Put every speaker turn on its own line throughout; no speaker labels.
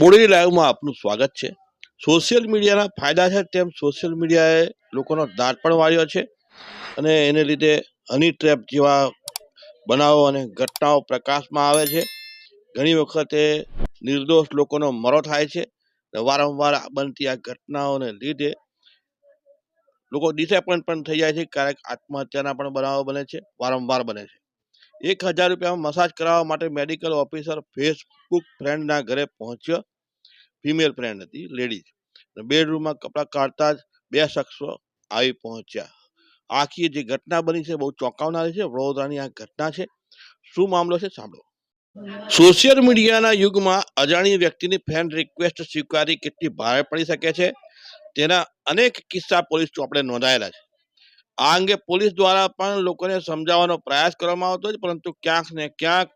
Body લાઈવમાં આપનું સ્વાગત છે. સોશિયલ મીડિયાના ફાયદા છે તેમ સોશિયલ મીડિયાએ લોકોનો દાંત પણ વાળ્યો છે અને એને લીધે હની ટ્રેપ જેવા બનાવો અને ઘટનાઓ પ્રકાશમાં આવે છે. ઘણી વખતે નિર્દોષ લોકોનો મરો થાય છે વારંવાર બનતી આ ઘટનાઓને લીધે લોકો ડિસએપોઇન્ટ પણ થઈ જાય છે. ક્યારેક આત્મહત્યાના પણ બનાવો બને છે, વારંવાર બને છે. એક હજાર રૂપિયામાં મસાજ કરાવવા માટે મેડિકલ ઓફિસર ફેસબુક ફ્રેન્ડના ઘરે પહોંચ્યો. ફિમેલ ફ્રેન્ડ હતી લેડીઝ બેડરૂમમાં કપડાં કાઢતા જ બે શખ્સો આવી પહોંચ્યા. આખી જે ઘટના બની છે બહુ ચોંકાવનારી છે. વડોદરાની આ ઘટના છે. શું મામલો છે? સાંભળો. સોશિયલ મીડિયાના યુગમાં અજાણી વ્યક્તિની ફ્રેન્ડ રિક્વેસ્ટ સ્વીકારી કેટલી ભારે પડી શકે છે? તેના અનેક કિસ્સા પોલીસ ચોપડે નોંધાયેલા છે. આ અંગે પોલીસ દ્વારા પણ લોકોને સમજાવવાનો પ્રયાસ કરવામાં આવતો છે પરંતુ ક્યાંક ને ક્યાંક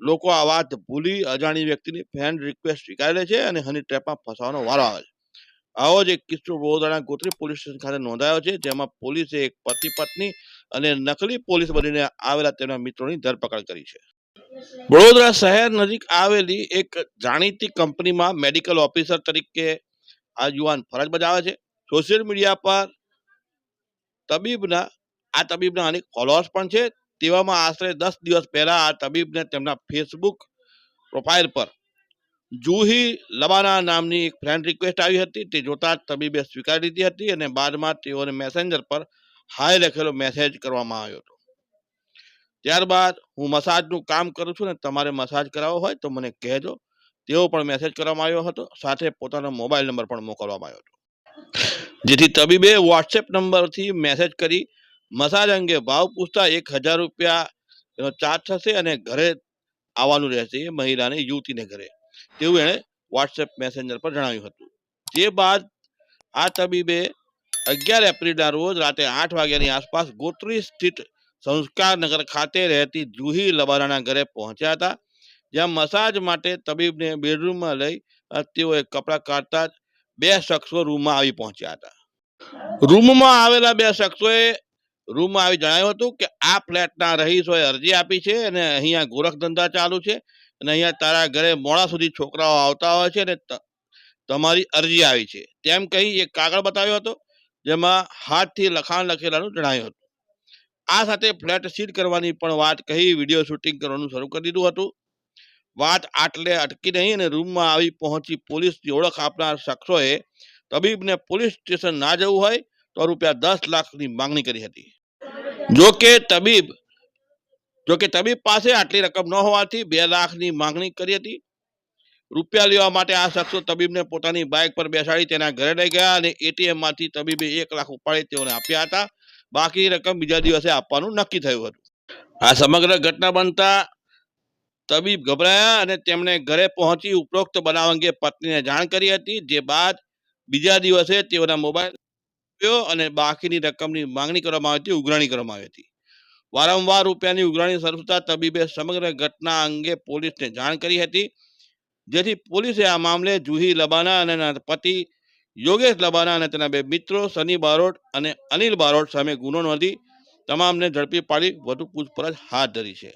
લોકો આ વાત ભૂલી અજાણી વ્યક્તિની ફ્રેન્ડ રિક્વેસ્ટ સ્વીકારી લે છે અને હની ટ્રેપમાં ફસાવાનો વારો આવે છે. આવો જ એક કિસ્સો વડોદરાના ગોત્રી પોલીસ સ્ટેશન ખાતે નોંધાયો છે, જેમાં પોલીસે એક પતિ પત્ની અને નકલી પોલીસ બનીને આવેલા તેમના મિત્રોની ધરપકડ કરી છે. વડોદરા શહેર નજીક આવેલી એક જાણીતી કંપનીમાં મેડિકલ ઓફિસર તરીકે આ યુવાન ફરજ બજાવે છે. સોશિયલ મીડિયા પર તબીબના, આ તબીબના અનેક ફોલોઅર્સ પણ છે. તેવામાં આશરે દસ દિવસ પહેલા આ તબીબને તેમના ફેસબુક પ્રોફાઇલ પર જુહી લબાના નામની એક ફ્રેન્ડ રિક્વેસ્ટ આવી હતી. તે જોતા તબીબે સ્વીકારી લીધી હતી અને બાદમાં તેઓને મેસેન્જર પર હાય લખેલો મેસેજ કરવામાં આવ્યો હતો. ત્યારબાદ હું મસાજનું કામ કરું છું ને તમારે મસાજ કરાવવો હોય તો મને કહેજો. તેવો પણ મેસેજ કરવામાં આવ્યો હતો. સાથે પોતાનો મોબાઈલ નંબર પણ મોકલવામાં આવ્યો હતો. જેથી તબીબે વોટ્સએપ નંબરથી મેસેજ કરી મસાજ અંગે ભાવ પૂછતા એક હજાર રૂપિયા એનો ચાર્જ થશે અને ઘરે આવવાનું રહેશે એ મહિલાને યુવતીને ઘરે. તેવું એણે વોટ્સએપ મેસેન્જર પર જણાવ્યું હતું. તે બાદ આ તબીબે અગિયાર એપ્રિલના રોજ રાતે આઠ વાગ્યાની આસપાસ ગોત્રી સ્થિત સંસ્કારનગર ખાતે રહેતી જુહી લબારાના ઘરે પહોંચ્યા હતા. જ્યાં મસાજ માટે તબીબને બેડરૂમમાં લઈ તેઓએ કપડાં કાઢતા જ બે શખ્સો રૂમમાં આવી પહોંચ્યા હતા. રૂમમાં આવેલા બે શખ્સોએ રૂમમાં આવી જણાવ્યું હતું કે આ ફ્લેટના રહીશોએ અરજી આપી છે અને અહીંયા ગોરખ ધંધા ચાલુ છે અને અહીંયા તારા ઘરે મોડા સુધી છોકરાઓ આવતા હોય છે અને તમારી અરજી આવી છે. તેમ કહી એક કાગળ બતાવ્યો હતો જેમાં હાથથી લખાણ લખેલાનું જણાવ્યું હતું. આ સાથે ફ્લેટ સીલ કરવાની પણ વાત કહી વીડિયો શૂટિંગ કરવાનું શરૂ કરી દીધું હતું. વાત આટલે અટકી નહીં અને રૂમમાં આવી પહોંચી પોલીસની ઓળખ આપનાર શખ્સોએ તબીબને પોલીસ સ્ટેશન ના જવું હોય તો રૂપિયા દસ લાખની માંગણી કરી હતી. જો તબીબ જો તબીબ પાસે આટલી રકમ ન હોવાથી બે લાખની માંગણી કરી હતી. રૂપિયા લેવા માટે આ શખ્સો તબીબને પોતાની બાઇક પર બેસાડી તેના ઘરે લઈ ગયા અને એટીએમમાંથી તબીબે એક લાખ ઉપાડી તેઓને આપ્યા હતા. બાકી રકમ બીજા દિવસે આપવાનું નક્કી થયું હતું. આ સમગ્ર ઘટના બનતા તબીબ ગભરાયા અને તેમણે ઘરે પહોંચી ઉપરોક્ત બનાવ અંગે પત્નીને જાણ કરી હતી, જે બાદ બીજા દિવસે તેઓના મોબાઈલ અને બાકીની રકમની માંગણી કરવામાં આવી હતી, ઉઘરાણી કરવામાં આવી હતી. વારંવાર રૂપિયાની ઉઘરાણી સર્વતા તબીબે સમગ્ર ઘટના અંગે પોલીસને જાણ કરી હતી, જેથી પોલીસે આ મામલે જુહી લબાના અને પતિ યોગેશ લબાના અને તેના બે મિત્રો સની બારોટ અને અનિલ બારોટ સામે ગુનો નોંધી તમામને ઝડપી પાડી, વધુ પૂછપરછ હાથ ધરી છે.